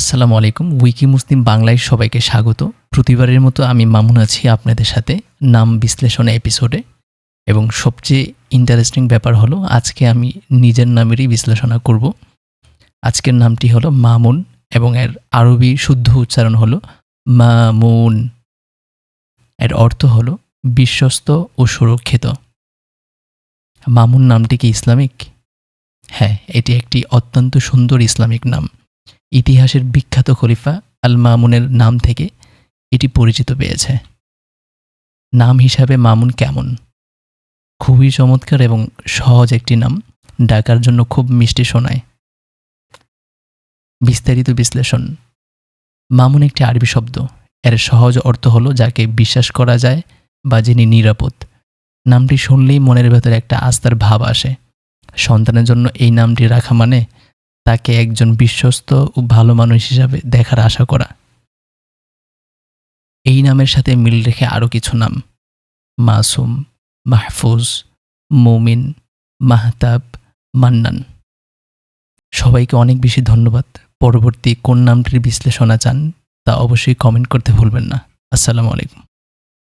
আসসালামু আলাইকুম। উইকি মুসলিম বাংলায় সবাইকে স্বাগত। প্রতিবারের মতো আমি মামুন আছি আপনাদের সাথে নাম বিশ্লেষণে এপিসোডে। এবং সবচেয়ে ইন্টারেস্টিং ব্যাপার হলো, আজকে আমি নিজের নামেরই বিশ্লেষণা করব। আজকের নামটি হলো মামুন এবং এর আরবি শুদ্ধ উচ্চারণ হলো মামুন। এর অর্থ হলো বিশ্বস্ত ও সুরক্ষিত। মামুন নামটি কি ইসলামিক? হ্যাঁ এটি একটি অত্যন্ত সুন্দর ইসলামিক নাম। ইতিহাসের বিখ্যাত খলিফা আল মামুনের নাম থেকে এটি পরিচিত পেয়েছে। নাম হিসাবে মামুন কেমন? খুবই চমৎকার এবং সহজ একটি নাম, ডাকার জন্য খুব মিষ্টি শোনায় বিস্তারিত বিশ্লেষণ। মামুন একটি আরবি শব্দ। এর সহজ অর্থ হলো যাকে বিশ্বাস করা যায় বা যিনি নিরাপদ। নামটি শুনলেই মনের ভেতরে একটা আস্থার ভাব আসে। সন্তানের জন্য এই নামটি রাখা মানে তাকে একজন বিশ্বস্ত ও ভালো মানুষ হিসাবে দেখার আশা করা। এই নামের সাথে মিল রেখে আরও কিছু নাম। মাসুম, মাহফুজ, মৌমিন, মাহতাব, মান্নান। সবাইকে অনেক বেশি ধন্যবাদ। পরবর্তী কোন নামটির বিশ্লেষণা চান তা অবশ্যই কমেন্ট করতে ভুলবেন না। আসসালামু আলাইকুম।